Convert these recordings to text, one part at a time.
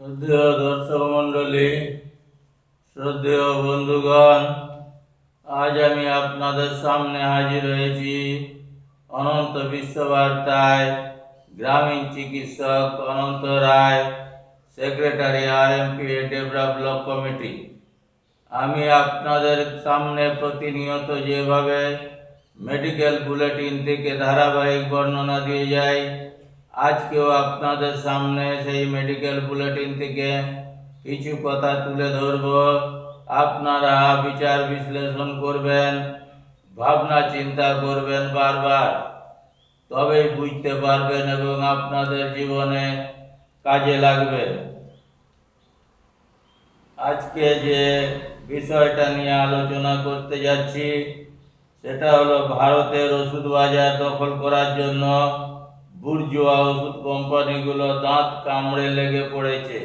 শ্রদ্ধেয় দর্শক মণ্ডলী, শ্রদ্ধেয় বন্ধুগণ, আজ আমি আপনাদের সামনে হাজির হয়েছি অনন্ত বিশ্ববার্তায় গ্রামীণ চিকিৎসক Ananta Roy, secretary R M P develop block committee. আমি আপনাদের সামনে প্রতিনিয়ত যেভাবে মেডিকেল বুলেটিন থেকে ধারাবাহিক বর্ণনা দিয়ে যাই আজকেও আপনাদের সামনে সেই মেডিকেল বুলেটিন থেকে কিছু কথা তুলে ধরব। আপনারা বিচার বিশ্লেষণ করবেন, ভাবনা চিন্তা করবেন বারবার। তবেই বুঝতে পারবেন এবং আপনাদের জীবনে কাজে লাগবে। আজকে যে বিষয়টা নিয়ে আলোচনা করতে যাচ্ছি, সেটা হলো ভারতের ওষুধ বাজার দখল করার জন্য বুর্জুয়া ওষুধ কোম্পানিগুলো দাঁত কামড়ে লেগে পড়েছে।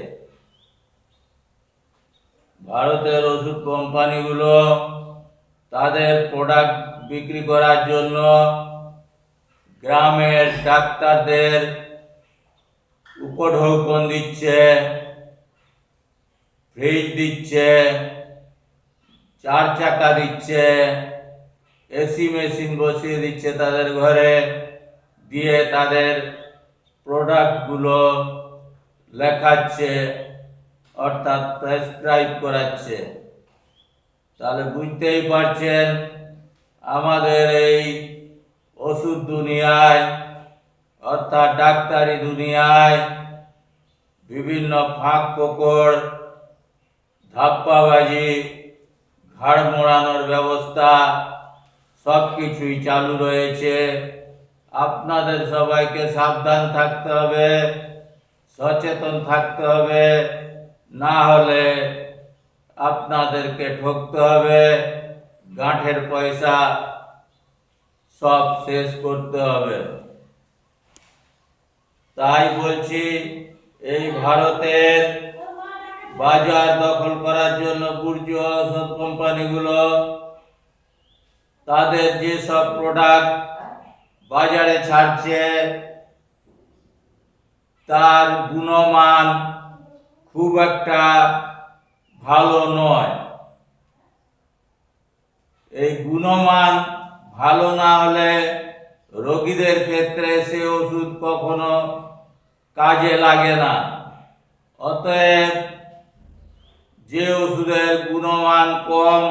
ভারতের ওষুধ কোম্পানিগুলো তাদের প্রোডাক্ট বিক্রি করার জন্য গ্রামের ডাক্তারদের উপঢৌকন দিচ্ছে, ফ্রিজ দিচ্ছে, চার চাকা দিচ্ছে, এসি মেশিন বসিয়ে দিচ্ছে তাদের ঘরে। দিয়ে তাদের প্রোডাক্টগুলো লেখাচ্ছে, অর্থাৎ প্রেসক্রাইব করাচ্ছে। তাহলে বুঝতেই পারছেন, আমাদের এই ওষুধ দুনিয়ায়, অর্থাৎ ডাক্তারি দুনিয়ায় বিভিন্ন ফাঁক ফোকর, ধাপ্পাবাজি, ঘাড় মোড়ানোর ব্যবস্থা সব কিছুই চালু রয়েছে। আপনাদের সবাইকে সাবধান থাকতে হবে, সচেতন থাকতে হবে, না হলে আপনাদেরকে ঠকতে হবে, গাঁঠের পয়সা সব শেষ করতে হবে। তাই বলছি, এই ভারতের বাজার দখল করার জন্য বুর্জুয়া ওষুধ কোম্পানিগুলো, তাদের যে সব প্রোডাক্ট বাজারে ছাড়ছে, তার গুণমান খুব একটা ভালো নয়। এই গুণমান ভালো না হলে রোগীদের ক্ষেত্রে সে ওষুধ কখনো কাজে লাগে না। অতএব যে ওষুধের গুণমান কম,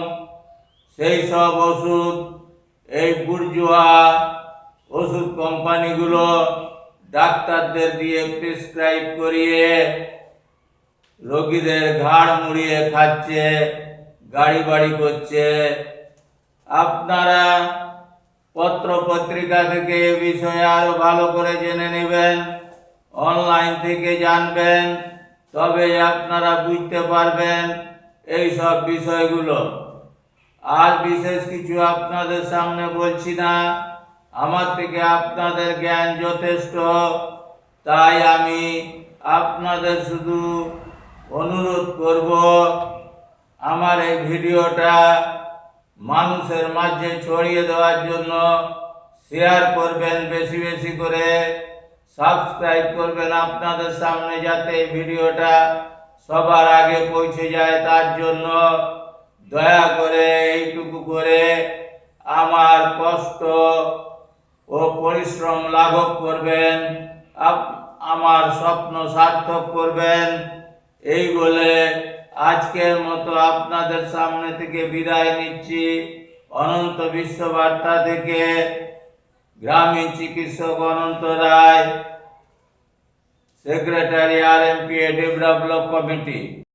সেই সব ওষুধ এই বুর্জুয়া ওষুধ কোম্পানিগুলো ডাক্তারদের দিয়ে প্রেসক্রাইব করিয়ে রোগীদের ঘাড় মুড়িয়ে খাচ্ছে, গাড়ি বাড়ি করছে। আপনারা পত্র পত্রিকা থেকে এ বিষয়ে আরও ভালো করে জেনে নেবেন, অনলাইন থেকে জানবেন, তবে আপনারা বুঝতে পারবেন এই সব বিষয়গুলো। আর বিশেষ কিছু আপনাদের সামনে বলছি না। আমার থেকে আপনাদের জ্ঞান যথেষ্ট। তাই আমি আপনাদের শুধু অনুরোধ করব, আমার এই ভিডিওটা মানুষের মাঝে ছড়িয়ে দেওয়ার জন্য শেয়ার করবেন, বেশি বেশি করে সাবস্ক্রাইব করবেন আপনাদের সামনে, যাতে এই ভিডিওটা সবার আগে পৌঁছে যায়। তার জন্য দয়া করে এইটুকু করে আমার কষ্ট ও পরিশ্রম লাঘব করবেন আমার স্বপ্ন সার্থক করবেন। এই বলে আজকের মতো আপনাদের সামনে থেকে বিদায় নিচ্ছি। অনন্ত বিশ্ববার্তা থেকে গ্রামীণ চিকিৎসক Ananta Roy, secretary R M P A develop committee.